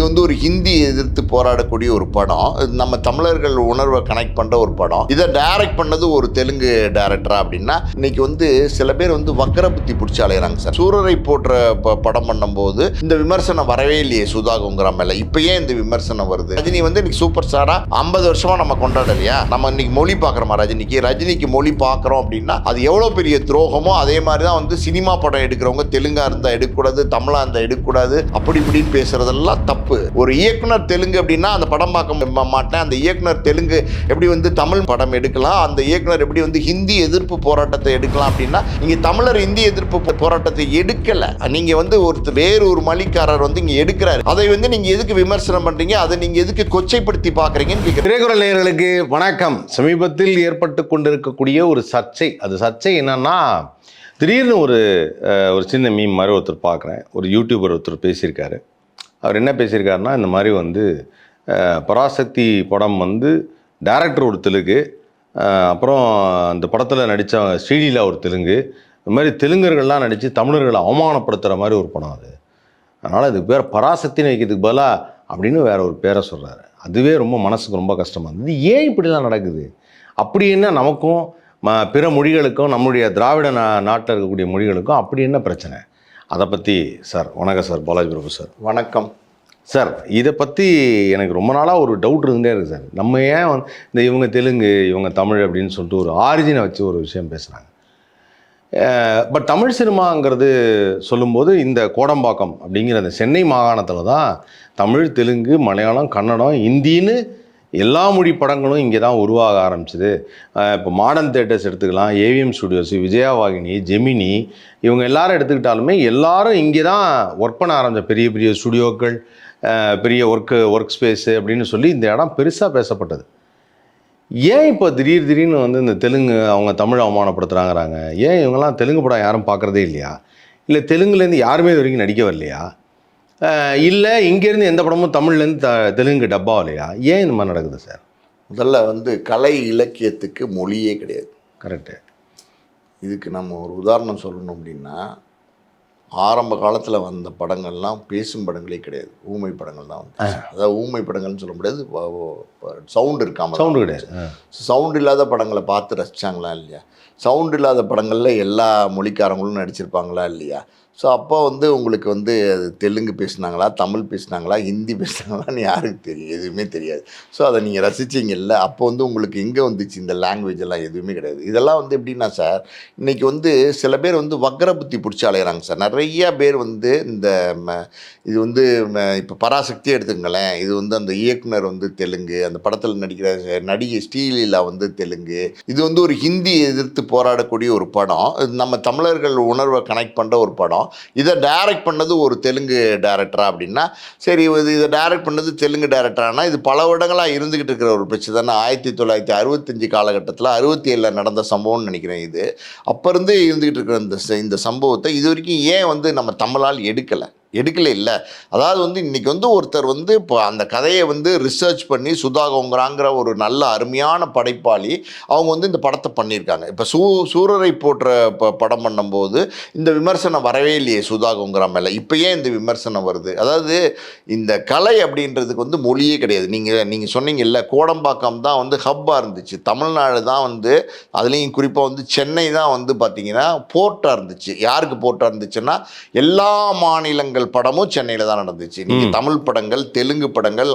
இது வந்து ஒரு ஹிந்தி எதிர்த்து போராடக்கூடிய ஒரு படம். நம்ம தமிழர்கள் உணர்வை கனெக்ட் பண்ணுற ஒரு படம். இதை டைரக்ட் பண்ணது ஒரு தெலுங்கு டேரக்டரா அப்படின்னா இன்னைக்கு வந்து சில பேர் வந்து வக்கர புத்தி பிடிச்சி அலையிறாங்க சார். சூரரை போன்ற ப- படம் பண்ணும்போது இந்த விமர்சனம் வரவே இல்லையே சுதாகுங்கிற மேல. இப்போ ஏன் இந்த விமர்சனம் வருது? ரஜினி வந்து இன்னைக்கு சூப்பர் ஸ்டாரா ஐம்பது வருஷமா நம்ம கொண்டாடலையா? நம்ம இன்னைக்கு மொழி பார்க்குறோமா ரஜினிக்கு? ரஜினிக்கு மொழி பார்க்குறோம் அப்படின்னா அது எவ்வளோ பெரிய துரோகமோ அதே மாதிரி தான் வந்து சினிமா படம் எடுக்கிறவங்க தெலுங்கா இருந்தால் எடுக்கக்கூடாது தமிழா இருந்தால் எடுக்கக்கூடாது அப்படி இப்படின்னு பேசுறதெல்லாம் தப்பு. ஒரு இயக்குனர் தெலுங்கு அப்படின்னா அந்த படம் பார்க்க மாட்டேன். அந்த இயக்குனர் தெலுங்கு எப்படி வந்து தமிழ் படம் எடுக்கலாம் அந்த இயக்குனர் எப்படி வந்து ஹிந்தி எதிர்ப்பு போராட்டத்தை எடுக்கலாம் அப்படின்னா நீங்கள் தமிழர் இந்தி எதிர்ப்பு போராட்டத்தை எடுக்கலை. நீங்கள் வந்து ஒருத்தர் வேறு ஒரு மொழிக்காரர் வந்து இங்கே எடுக்கிறாரு. அதை வந்து நீங்கள் எதுக்கு விமர்சனம் பண்ணுறீங்க அதை நீங்கள் எதுக்கு கொச்சைப்படுத்தி பார்க்குறீங்கன்னு கேட்குறேன் திரைக்குறள் நேயர்களுக்கு வணக்கம். சமீபத்தில் ஏற்பட்டு கொண்டிருக்கக்கூடிய ஒரு சர்ச்சை. அது சர்ச்சை என்னன்னா திடீர்னு ஒரு ஒரு சின்ன மீம் மாதிரி ஒருத்தர் பார்க்குறேன். ஒரு யூடியூபர் ஒருத்தர் பேசியிருக்காரு. அவர் என்ன பேசியிருக்காருன்னா இந்த மாதிரி வந்து பராசக்தி படம் வந்து டேரக்டர் ஒரு தெலுங்கு அப்புறம் அந்த படத்தில் நடித்த ஸ்ரீலீலா ஒரு தெலுங்கு இந்த மாதிரி தெலுங்கர்கள்லாம் நடித்து தமிழர்களை அவமானப்படுத்துகிற மாதிரி ஒரு படம் அது. அதனால் இதுக்கு பேர் பராசக்தின்னு வைக்கிறதுக்கு பதிலாக அப்படின்னு வேற ஒரு பேரை சொல்கிறாரு அதுவே ரொம்ப மனசுக்கு ரொம்ப கஷ்டமாக இருந்தது. ஏன் இப்படிலாம் நடக்குது? அப்படி என்ன நமக்கும் ம பிற மொழிகளுக்கும் நம்முடைய திராவிட நா நாட்டில் இருக்கக்கூடிய மொழிகளுக்கும் அப்படி என்ன பிரச்சனை? அதை பற்றி சார் வணக்கம் சார் பாலாஜி பிரபு சார். வணக்கம். சார் இதை பற்றி எனக்கு ரொம்ப நாளாக ஒரு டவுட் இருந்தே இருக்குது சார். நம்ம ஏன் வந்து இந்த இவங்க தெலுங்கு இவங்க தமிழ் அப்படின்னு சொல்லிட்டு ஒரு ஆரிஜினை வச்சு ஒரு விஷயம் பேசுகிறாங்க பட் தமிழ் சினிமாங்கிறது சொல்லும்போது இந்த கோடம்பாக்கம் அப்படிங்கிற அந்த சென்னை மாகாணத்தில் தான் தமிழ் தெலுங்கு மலையாளம் கன்னடம் இந்தின்னு எல்லா மொழி படங்களும் இங்கே தான் உருவாக ஆரம்பிச்சிது. இப்போ மாடர்ன் தேட்டர்ஸ் எடுத்துக்கலாம் ஏவிஎம் ஸ்டுடியோஸ் விஜயா வாகினி ஜெமினி இவங்க எல்லாரும் எடுத்துக்கிட்டாலுமே எல்லாரும் இங்கே தான் ஒர்க் பண்ண ஆரம்பிச்ச பெரிய பெரிய ஸ்டுடியோக்கள் பெரிய ஒர்க்கு ஒர்க் ஸ்பேஸு அப்படின்னு சொல்லி இந்த இடம் பெருசாக பேசப்பட்டது. ஏன் இப்போ திடீர் திடீர்னு வந்து இந்த தெலுங்கு அவங்க தமிழ் அவமானப்படுத்துகிறாங்கிறாங்க ஏன் இவங்கெல்லாம் தெலுங்கு படம் யாரும் பார்க்குறதே இல்லையா? இல்லை தெலுங்குலேருந்து யாருமே இது வரைக்கும் நடிக்க வரலையா இல்லை இங்கேருந்து எந்த படமும் தமிழ்லேருந்து த தெலுங்கு டப்பா இல்லையா? ஏன் இந்த மாதிரி நடக்குது சார்? முதல்ல வந்து கலை இலக்கியத்துக்கு மொழியே கிடையாது. கரெக்டு இதுக்கு நம்ம ஒரு உதாரணம் சொல்லணும் அப்படின்னா ஆரம்ப காலத்தில் வந்த படங்கள்லாம் பேசும் படங்களே கிடையாது. ஊமை படங்கள் தான் வந்து. அதாவது ஊமை படங்கள்னு சொல்ல முடியாது. சவுண்ட் இருக்காம சவுண்டு கிடையாது. சவுண்ட் இல்லாத படங்களை பார்த்து ரசிச்சாங்களா இல்லையா? சவுண்ட் இல்லாத படங்களில் எல்லா மொழிக்காரங்களும் நடிச்சிருப்பாங்களா இல்லையா? ஸோ அப்போ வந்து உங்களுக்கு வந்து அது தெலுங்கு பேசுனாங்களா தமிழ் பேசுனாங்களா ஹிந்தி பேசுனாங்களான்னு யாருக்கு தெரியும் எதுவுமே தெரியாது. ஸோ அதை நீங்கள் ரசிச்சிங்கல்ல அப்போ வந்து உங்களுக்கு எங்கே வந்துச்சு இந்த லாங்குவேஜ் எல்லாம்? எதுவுமே கிடையாது. இதெல்லாம் வந்து எப்படின்னா சார் இன்றைக்கி வந்து சில பேர் வந்து வக்கர புத்தி பிடிச்சி அலையிறாங்க சார் நிறைய பேர் வந்து இந்த ம- இது வந்து இப்போ பராசக்தியே எடுத்துங்களேன் இது வந்து அந்த இயக்குனர் வந்து தெலுங்கு அந்த படத்தில் நடிக்கிற நடிகை ஸ்ரீலீலா வந்து தெலுங்கு. இது வந்து ஒரு ஹிந்தி எதிர்த்து போராடக்கூடிய ஒரு படம். நம்ம தமிழர்கள் உணர்வை கனெக்ட் பண்ணுற ஒரு படம். இதை டைரக்ட் பண்ணது ஒரு தெலுங்கு டேரக்டரா அப்படின்னா சரி இது இதை டைரக்ட் பண்ணது தெலுங்கு டேரக்டரானா இது பல வருடங்களாக இருந்துகிட்டு இருக்கிற ஒரு பிரச்சனை தானே. ஆயிரத்தி தொள்ளாயிரத்தி அறுபத்தஞ்சு காலகட்டத்தில் அறுபத்தி ஏழில் நடந்த சம்பவம்னு நினைக்கிறேன் இது. அப்போ இருந்து இருந்துகிட்டு இருக்கிற இந்த இந்த சம்பவத்தை இது வரைக்கும் ஏன் வந்து நம்ம தமிழால் எடுக்கலை? எடுக்கல இல்லை. அதாவது வந்து இன்றைக்கி வந்து ஒருத்தர் வந்து இப்போ அந்த கதையை வந்து ரிசர்ச் பண்ணி சுதாகோங்கிறாங்கிற ஒரு நல்ல அருமையான படைப்பாளி அவங்க வந்து இந்த படத்தை பண்ணியிருக்காங்க. இப்போ சூ சூரரை போற்ற ப படம் பண்ணும்போது இந்த விமர்சனம் வரவே இல்லையே சுதாகோங்கிற மேலே. இப்போ ஏன் இந்த விமர்சனம் வருது? அதாவது இந்த கலை அப்படின்றதுக்கு வந்து மொழியே கிடையாது. நீங்கள் நீங்கள் சொன்னீங்கல்ல கோடம்பாக்கம் தான் வந்து ஹப்பாக இருந்துச்சு. தமிழ்நாடு தான் வந்து அதுலேயும் குறிப்பாக வந்து சென்னை தான் வந்து பார்த்திங்கன்னா போர்ட்டாக இருந்துச்சு. யாருக்கு போர்ட்டாக இருந்துச்சுன்னா எல்லா மாநிலங்கள் படமும் சென்னையில் தான் நடந்துச்சு. நீங்கள் தமிழ் படங்கள் தெலுங்கு படங்கள்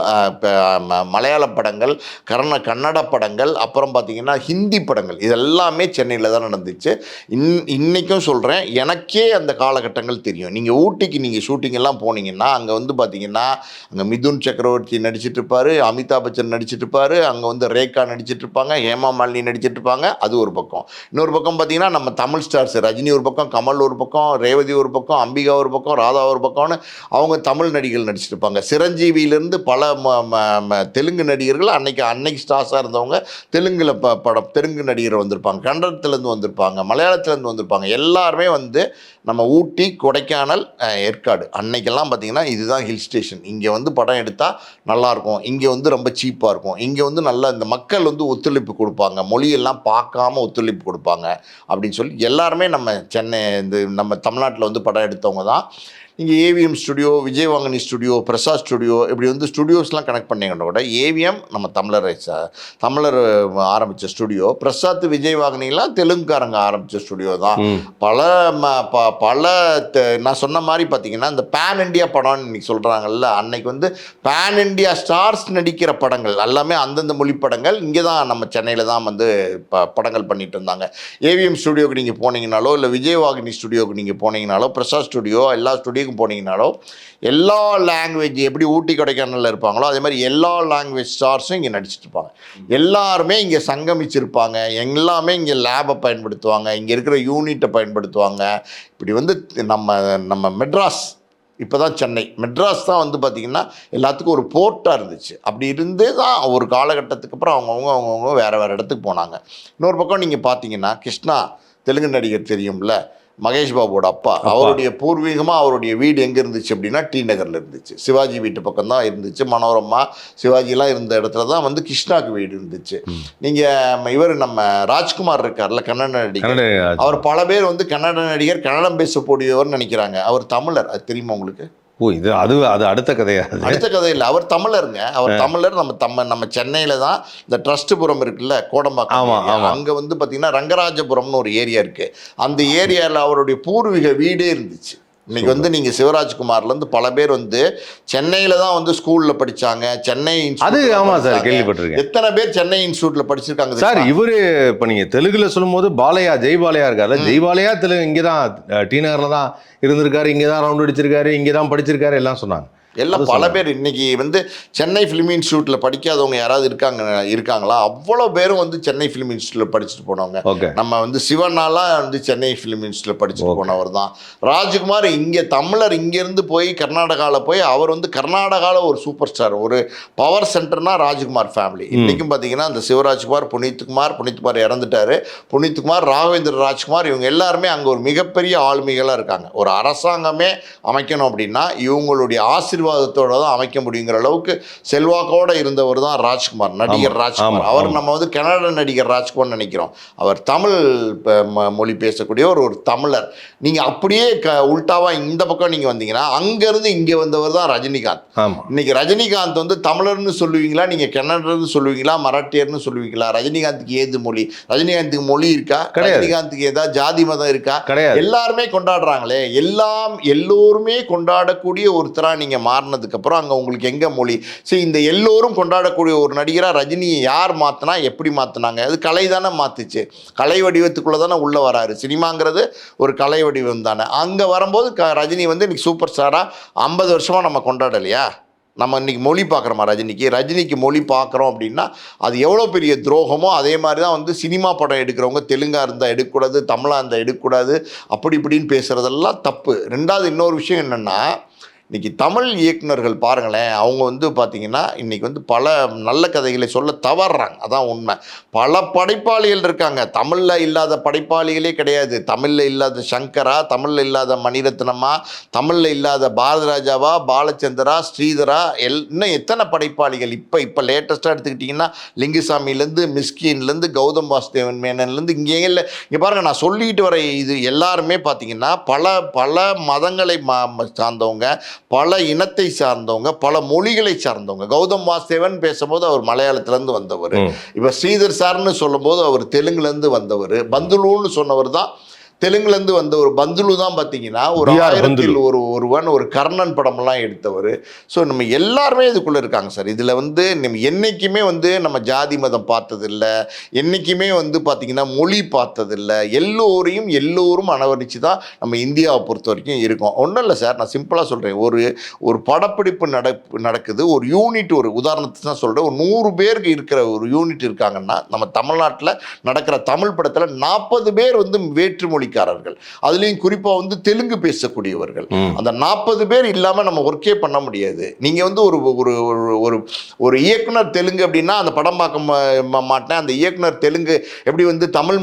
மலையாள படங்கள் கர்ண கன்னட படங்கள் அப்புறம் பார்த்தீங்கன்னா ஹிந்தி படங்கள். இது எல்லாமே சென்னையில் தான் நடந்துச்சு. இன் இன்னைக்கும் சொல்கிறேன் எனக்கே அந்த காலகட்டங்கள் தெரியும். நீங்கள் ஊட்டிக்கு நீங்கள் ஷூட்டிங் எல்லாம் போனீங்கன்னா அங்கே வந்து பார்த்தீங்கன்னா அங்கே மிதுன் சக்கரவர்த்தி நடிச்சிட்டு இருப்பாரு அமிதாப் பச்சன் நடிச்சிட்டு இருப்பாரு அங்கே வந்து ரேகா நடிச்சிட்டு இருப்பாங்க ஹேமா மாலினி நடிச்சிட்டு இருப்பாங்க அது ஒரு பக்கம். இன்னொரு பக்கம் பார்த்தீங்கன்னா நம்ம தமிழ் ஸ்டார்ஸ் ரஜினி ஒரு பக்கம் கமல் ஒரு பக்கம் ரேவதி ஒரு பக்கம் அம்பிகா ஒரு பக்கம் ராதா ஒரு பக்கம்னு அவங்க தமிழ் நடிகர்கள் நடிச்சிருப்பாங்க. சிரஞ்சீவியிலேருந்து பல ம- ம- ம- தெலுங்கு நடிகர்கள் அன்னைக்கு அன்னைக்கு ஸ்டார்ஸாக இருந்தவங்க தெலுங்கில் ப படம் தெலுங்கு நடிகர் வந்திருப்பாங்க. கன்னடத்துலேருந்து வந்திருப்பாங்க மலையாளத்துலேருந்து வந்திருப்பாங்க. எல்லாருமே வந்து நம்ம ஊட்டி கொடைக்கானல் ஏற்காடு. அன்னைக்கெல்லாம் பார்த்தீங்கன்னா இதுதான் ஹில் ஸ்டேஷன் இங்கே வந்து படம் எடுத்தால் நல்லாயிருக்கும். இங்கே வந்து ரொம்ப சீப்பாக இருக்கும். இங்கே வந்து நல்லா இந்த மக்கள் வந்து ஒத்துழைப்பு கொடுப்பாங்க. மொழியெல்லாம் பார்க்காம ஒத்துழைப்பு கொடுப்பாங்க. அப்படின்னு சொல்லி எல்லாருமே நம்ம சென்னை இந்த நம்ம தமிழ்நாட்டில் வந்து படம் எடுத்தவங்க தான். இங்கே AVM studio Vijaya Vauhini studio Prasad studio இப்படி வந்து ஸ்டுடியோஸ்லாம் கனெக்ட் பண்ணீங்கன்னா கூட ஏவிஎம் நம்ம தமிழரை தமிழர் ஆரம்பித்த ஸ்டுடியோ பிரசாத் விஜயவாகினிலாம் தெலுங்குக்காரங்க ஆரம்பித்த ஸ்டுடியோ தான். பல ம- ப- பல நான் சொன்ன மாதிரி பார்த்தீங்கன்னா இந்த பேன் இண்டியா படம்னு இன்னைக்கு சொல்கிறாங்கல்ல அன்னைக்கு வந்து பேன் இண்டியா ஸ்டார்ஸ் நடிக்கிற படங்கள் எல்லாமே அந்தந்த மொழி படங்கள் இங்கே தான் நம்ம சென்னையில் தான் வந்து ப படங்கள் பண்ணிட்டு இருந்தாங்க. ஏவிஎம் ஸ்டுடியோக்கு நீங்கள் போனீங்கனாலோ இல்லை விஜயவாகினி ஸ்டுடியோக்கு நீங்கள் போனீங்கனாலோ பிரசாத் ஸ்டுடியோ எல்லா ஸ்டுடியோக்கும் போனீங்கனாலோ எல்லா லாங்குவேஜ் எப்படி ஊட்டி கொடைக்கானலில் இருப்பாங்களோ அதே மாதிரி எல்லா லாங்குவேஜ் ஸ்டார்ஸும் இங்கே நடிச்சிட்டு இருப்பாங்க. எல்லாருமே இங்கே சங்கமிச்சிருப்பாங்க எல்லாமே இங்கே லேபை பயன்படுத்துவாங்க இங்கே இருக்கிற யூனிட்டை பயன்படுத்துவாங்க. இப்படி வந்து நம்ம நம்ம மெட்ராஸ் இப்போ தான் சென்னை. மெட்ராஸ் தான் வந்து பார்த்திங்கன்னா எல்லாத்துக்கும் ஒரு போர்ட்டாக இருந்துச்சு. அப்படி இருந்தே தான் ஒரு காலகட்டத்துக்கு அப்புறம் அவங்கவுங்க அவங்கவுங்க வேறு வேறு இடத்துக்கு போனாங்க. இன்னொரு பக்கம் நீங்கள் பார்த்தீங்கன்னா கிருஷ்ணா தெலுங்கு நடிகர் தெரியும்ல? மகேஷ் பாபுவோட அப்பா. அவருடைய பூர்வீகமாக அவருடைய வீடு எங்கே இருந்துச்சு அப்படின்னா டி நகரில் இருந்துச்சு. சிவாஜி வீட்டு பக்கம் தான் இருந்துச்சு. மனோரமா சிவாஜிலாம் இருந்த இடத்துல தான் வந்து கிருஷ்ணாக்கு வீடு இருந்துச்சு. நீங்கள் இவர் நம்ம ராஜ்குமார் இருக்கார்ல கன்னட நடிகர். அவர் பல பேர் வந்து கன்னட நடிகர் கன்னடம் பேசக்கூடியவர்னு நினைக்கிறாங்க. அவர் தமிழர். அது தெரியுமா உங்களுக்கு? ஓ இது அது அது அடுத்த கதையா? அது அடுத்த கதை இல்லை. அவர் தமிழருங்க. அவர் தமிழர். நம்ம தம்ம நம்ம சென்னையில தான் இந்த ட்ரஸ்ட்புரம் இருக்குல்ல கோடம்பாக்கம் ஆமா, area. ஆமா. அங்க வந்து பாத்தீங்கன்னா ரங்கராஜபுரம்னு ஒரு ஏரியா இருக்கு. அந்த ஏரியால அவருடைய பூர்வீக வீடே இருந்துச்சு. இன்னைக்கு வந்து நீங்க சிவராஜ்குமார்ல இருந்து பல பேர் வந்து சென்னையில தான் வந்து ஸ்கூல்ல படிச்சாங்க சென்னை அது institute ல ஆமா சார். கேள்விப்பட்டிருக்கேன். எத்தனை பேர் சென்னை இன்ஸ்டியூட்ல படிச்சிருக்காங்க சார்? இவரு இப்ப நீங்க தெலுங்குல சொல்லும்போது பாலையா ஜெய் பாலையா இருக்காரு ஜெய் பாலையா தெலுங்கு இங்கே தான் டி நகர்ல தான் இருந்திருக்காரு இங்கே தான் ரவுண்ட் அடிச்சிருக்காரு இங்கே தான் படிச்சிருக்காரு எல்லாம் சொன்னாங்க. எல்லாம் பல பேர் இன்னைக்கு வந்து சென்னை ஃபிலிம் இன்ஸ்டியூட்டில் படிக்காதவங்க யாராவது இருக்காங்க இருக்காங்களா? அவ்வளோ பேரும் வந்து சென்னை ஃபிலிம் இன்ஸ்டியூட்டில் படிச்சுட்டு போனவங்க. நம்ம வந்து சிவனாலாம் வந்து சென்னை ஃபிலிம் இன்ஸ்டியூட்டில் படிச்சுட்டு போனவர் தான். ராஜ்குமார் இங்கே தமிழர் இங்கேருந்து போய் கர்நாடகாவில் போய் அவர் வந்து கர்நாடகாவில் ஒரு சூப்பர் ஸ்டார் ஒரு பவர் சென்டர்னா ராஜ்குமார் ஃபேமிலி இன்றைக்கும் பார்த்தீங்கன்னா அந்த சிவராஜ்குமார் புனித்குமார் புனித்குமார் இறந்துட்டாரு. புனித்குமார் ராகவேந்திர ராஜ்குமார் இவங்க எல்லாருமே அங்கே ஒரு மிகப்பெரிய ஆளுமைகளாக இருக்காங்க. ஒரு அரசாங்கமே அமைக்கணும் அப்படின்னா இவங்களுடைய ஆசீர்வாதத்தோட தான் அமைக்க முடியுங்கிற அளவுக்கு செல்வாக்கோட இருந்தவர் தான் ராஜ்குமார் நடிகர் ராஜ்குமார். அவர். நம்ம வந்து கன்னட நடிகர் ராஜ்குமார் நினைக்கிறோம். அவர் தமிழ் மொழி பேசக்கூடிய ஒரு ஒரு தமிழர். நீங்கள் அப்படியே க இந்த பக்கம் நீங்கள் வந்தீங்கன்னா அங்கேருந்து இங்கே வந்தவர் தான் ரஜினிகாந்த். இன்னைக்கு ரஜினிகாந்த் வந்து தமிழர்னு சொல்லுவீங்களா நீங்கள் கன்னடர்னு சொல்லுவீங்களா மராட்டியர்னு சொல்லுவீங்களா? ரஜினிகாந்துக்கு ஏது மொழி? ரஜினிகாந்துக்கு மொழி இருக்கா. ரஜினிகாந்துக்கு ஏதாவது ஜாதி மதம் இருக்கா? எல்லாருமே கொண்டாடுறாங்களே. எல்லாம் எல்லோருமே கொண்டாடக்கூடிய ஒருத்தரா நீங்க மாறினதுக்கு அப்புறம் உங்களுக்கு எங்கே மொழி? சரி இந்த எல்லோரும் கொண்டாடக்கூடிய ஒரு நடிகராக ரஜினியை யார் மாற்றினா எப்படி மாற்றினாங்க அது கலை தானே மாற்றுச்சு கலை வடிவத்துக்குள்ளே தானே உள்ளே வராரு. சினிமாங்கிறது ஒரு கலை வடிவம் தானே. அங்கே வரும்போது க ரஜினி வந்து இன்னைக்கு சூப்பர் ஸ்டாராக ஐம்பது வருஷமாக நம்ம கொண்டாடலையா? நம்ம இன்னைக்கு மொழி பார்க்குறோமா ரஜினிக்கு? ரஜினிக்கு மொழி பார்க்குறோம் அப்படின்னா அது எவ்வளோ பெரிய துரோகமோ அதே மாதிரி தான் வந்து சினிமா படம் எடுக்கிறவங்க தெலுங்காக இருந்தால் எடுக்கக்கூடாது தமிழாக இருந்தால் எடுக்கக்கூடாது அப்படி இப்படின்னு பேசுகிறதெல்லாம் தப்பு. ரெண்டாவது இன்னொரு விஷயம் என்னென்னா இன்றைக்கி தமிழ் இயக்குனர்கள் பாருங்களேன் அவங்க வந்து பார்த்தீங்கன்னா இன்றைக்கி வந்து பல நல்ல கதைகளை சொல்ல தவறுறாங்க அதான் உண்மை. பல படைப்பாளிகள் இருக்காங்க. தமிழில் இல்லாத படைப்பாளிகளே கிடையாது. தமிழில் இல்லாத சங்கரா தமிழில் இல்லாத மணிரத்னமா தமிழில் இல்லாத பாரதிராஜாவா பாலச்சந்திரா ஸ்ரீதரா எல் இன்னும் எத்தனை படைப்பாளிகள் இப்போ இப்போ லேட்டஸ்ட்டாக எடுத்துக்கிட்டிங்கன்னா லிங்குசாமிலேருந்து மிஸ்கின்லேருந்து கௌதம் வாசுதேவன் மேனன்லேருந்து இங்கே இல்லை. இங்கே பாருங்கள் நான் சொல்லிட்டு வர இது எல்லாருமே பார்த்திங்கன்னா பல பல மதங்களை மா ம- சார்ந்தவங்க பல இனத்தை சார்ந்தவங்க பல மொழிகளை சார்ந்தவங்க. கௌதம் வாசுதேவன் பேசும்போது அவர் மலையாளத்துலேருந்து வந்தவர். இப்போ ஸ்ரீதர் சார்னு சொல்லும்போது அவர் தெலுங்குலேருந்து வந்தவர். பந்துலுன்னு சொன்னவர் தான் தெலுங்குலேருந்து வந்த ஒரு பந்துலு தான் பார்த்தீங்கன்னா ஒரு. ஆயிரத்தில். ஒரு ஒருவன் ஒரு கர்ணன் படம்லாம் எடுத்தவர். ஸோ நம்ம எல்லாருமே இதுக்குள்ளே இருக்காங்க சார். இதில் வந்து நம்ம என்றைக்குமே வந்து நம்ம ஜாதி மதம் பார்த்ததில்ல. என்றைக்குமே வந்து பார்த்திங்கன்னா மொழி பார்த்ததில்ல. எல்லோரையும் எல்லோரும் அனவரித்து தான் நம்ம இந்தியாவை பொறுத்த வரைக்கும் இருக்கோம். ஒன்றும் இல்லை சார். நான் சிம்பிளாக சொல்கிறேன் ஒரு ஒரு படப்பிடிப்பு நட நடக்குது. ஒரு யூனிட் ஒரு உதாரணத்துக்கு தான் சொல்கிறேன் ஒரு நூறு பேருக்கு இருக்கிற ஒரு யூனிட் இருக்காங்கன்னா நம்ம தமிழ்நாட்டில் நடக்கிற தமிழ் படத்தில் நாற்பது பேர் வந்து வேற்று மொழிக்காரர்கள் அதுலேயும் குறிப்பாக வந்து தெலுங்கு பேசக்கூடியவர்கள். அந்த நாற்பது பேர் இல்லாமல் நம்ம ஒர்க்கே பண்ண முடியாது. நீங்கள் வந்து ஒரு ஒரு ஒரு- ஒரு இயக்குனர் தெலுங்கு அப்படின்னா அந்த படம் பார்க்க மாட்டேன். அந்த இயக்குனர் தெலுங்கு எப்படி வந்து தமிழ்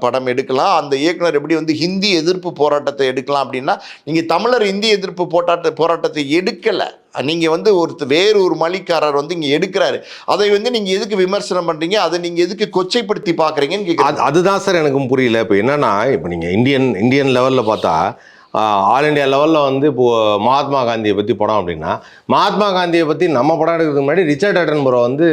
படம் எடுக்கலாம். அந்த இயக்குனர் எப்படி வந்து ஹிந்தி எதிர்ப்பு போராட்டத்தை எடுக்கலாம் அப்படின்னா நீங்கள் தமிழர் இந்தி எதிர்ப்பு போராட்ட போராட்டத்தை எடுக்கலை. நீங்கள் வந்து ஒருத்தர் வேறு ஒரு மொழிக்காரர் வந்து இங்கே எடுக்கிறாரு. அதை வந்து நீங்கள் எதுக்கு விமர்சனம் பண்ணுறீங்க அதை நீங்கள் எதுக்கு கொச்சைப்படுத்தி பார்க்குறீங்கன்னு கேட்குறேன் அதுதான் சார் எனக்கும் புரியல. இப்போ என்னன்னா இப்போ நீங்கள் இந்தியன் இந்தியன் லெவலில் பார்த்தா ஆல் இண்டியா லெவலில் வந்து இப்போ மகாத்மா காந்தியை பற்றி படம் அப்படின்னா மகாத்மா காந்தியை பற்றி நம்ம படம் எடுக்கிறதுக்கு முன்னாடி ரிச்சர்ட் அட்டன்புரோ வந்து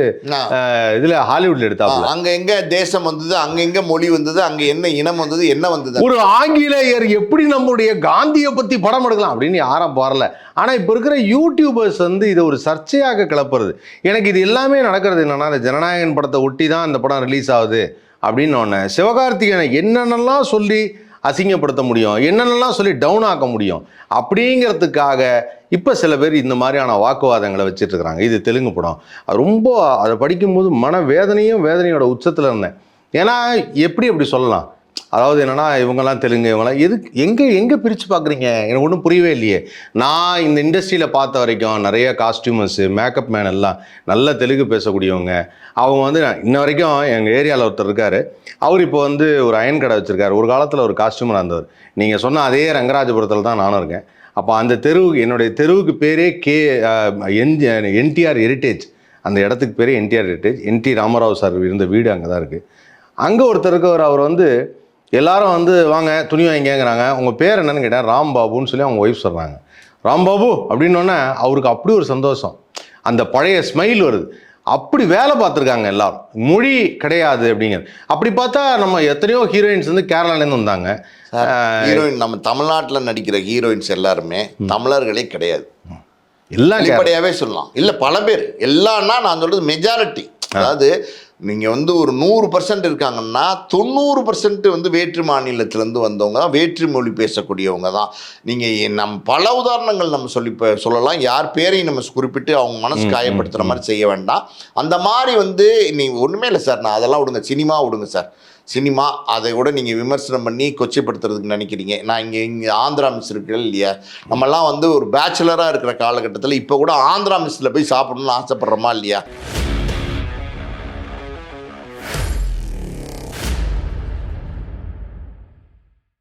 இதில் ஹாலிவுட்டில் எடுத்தாப்புல அங்க எங்க தேசம் வந்தது அங்க எங்க மொழி வந்தது அங்க என்ன இனம் வந்தது என்ன வந்தது? ஒரு ஆங்கிலேயர் எப்படி நம்முடைய காந்தியை பற்றி படம் எடுக்கலாம் அப்படின்னு யாரும் வரல ஆனால் இப்போ இருக்கிற யூடியூபர்ஸ் வந்து இதை ஒரு சர்ச்சையாக கிளப்புறது. எனக்கு இது எல்லாமே நடக்கிறது என்னன்னா இந்த ஜனநாயகன் படத்தை ஒட்டி தான் இந்த படம் ரிலீஸ் ஆகுது அப்படின்னு ஒன்று சிவகார்த்திகேயனை என்னென்னலாம் சொல்லி அசிங்கப்படுத்த முடியும். என்னென்னலாம் சொல்லி டவுன் ஆக்க முடியும். அப்படிங்கிறதுக்காக இப்போ சில பேர் இந்த மாதிரியான வாக்குவாதங்களை வச்சுட்டு இருக்கிறாங்க இது தெலுங்கு படம். ரொம்ப அதை படிக்கும்போது மன வேதனையும் வேதனையோட உச்சத்தில் இருந்தேன். ஏன்னா எப்படி அப்படி சொல்லலாம்? அதாவது என்னன்னா இவங்கெல்லாம் தெலுங்கு இவங்கெல்லாம் எதுக்கு எங்கே எங்கே பிரித்து பார்க்குறீங்க எனக்கு ஒன்றும் புரியவே இல்லையே. நான் இந்த இண்டஸ்ட்ரியில் பார்த்த வரைக்கும் நிறைய காஸ்டியூமர்ஸு மேக்கப் மேன் எல்லாம் நல்ல தெலுங்கு பேசக்கூடியவங்க. அவங்க வந்து நான் இன்ன வரைக்கும் எங்கள் ஏரியாவில் ஒருத்தர் இருக்கார். அவர் இப்போ வந்து ஒரு அயன் கடை வச்சுருக்காரு. ஒரு காலத்தில் ஒரு காஸ்டியூமராக இருந்தவர் நீங்கள் சொன்ன அதே ரங்கராஜபுரத்தில் தான் நானும் இருக்கேன். அப்போ அந்த தெருவுக்கு என்னுடைய தெருவுக்கு பேரே கே என் என்டிஆர் ஹெரிட்டேஜ் அந்த இடத்துக்கு பேரே NTR heritage NT Ramarao sir இருந்த வீடு அங்கே தான் இருக்குது அங்கே ஒருத்தர் இருக்கவர் அவர் வந்து எல்லாரும் வந்து வாங்க துணி வாங்கிங்கிறாங்க உங்கள் பேர் என்னன்னு கேட்டேன் ராம்பாபுன்னு சொல்லி அவங்க ஒய்ஃப் சொல்கிறாங்க ராம்பாபு! அப்படின்னோடனே அவருக்கு அப்படி ஒரு சந்தோஷம். அந்த பழைய ஸ்மைல் வருது. அப்படி வேலை பார்த்துருக்காங்க எல்லாரும். மொழி கிடையாது அப்படிங்கிறது. அப்படி பார்த்தா நம்ம எத்தனையோ ஹீரோயின்ஸ் வந்து கேரளாலேருந்து வந்தாங்க. ஹீரோயின் நம்ம தமிழ்நாட்டுல நடிக்கிற ஹீரோயின்ஸ் எல்லாருமே தமிழர்களே கிடையாது. எல்லாம் கேரளா. வெளிப்படையாவே சொல்லலாம். இல்ல பல பேர். எல்லாம்னா நான் சொல்றது மெஜாரிட்டி அதாவது நீங்க வந்து ஒரு நூறு பர்சன்ட் இருக்காங்கன்னா தொண்ணூறு பர்சன்ட் வந்து வேற்று மாநிலத்திலேருந்து வந்தவங்க தான் வேற்று மொழி பேசக்கூடியவங்க தான். நீங்க நம் பல உதாரணங்கள் நம்ம சொல்லி சொல்லலாம். யார் பேரையும் நம்ம குறிப்பிட்டு அவங்க மனசு காயப்படுத்துற மாதிரி செய்ய வேண்டாம். அந்த மாதிரி வந்து நீ ஒண்ணுமே இல்லை சார். நான் அதெல்லாம் விடுங்க. சினிமா விடுங்க சார். சினிமா அதை கூட நீங்கள் விமர்சனம் பண்ணி கொச்சைப்படுத்துறதுக்கு நினைக்கிறீங்க. நான் இங்கே இங்கே ஆந்திரா மிஸ் இருக்கு இல்லையா? நம்மலாம் வந்து ஒரு பேச்சுலராக இருக்கிற காலகட்டத்தில் இப்போ கூட ஆந்திரா மிஸ்ஸில் போய் சாப்பிடணும்னு ஆசைப்படுறோமா இல்லையா?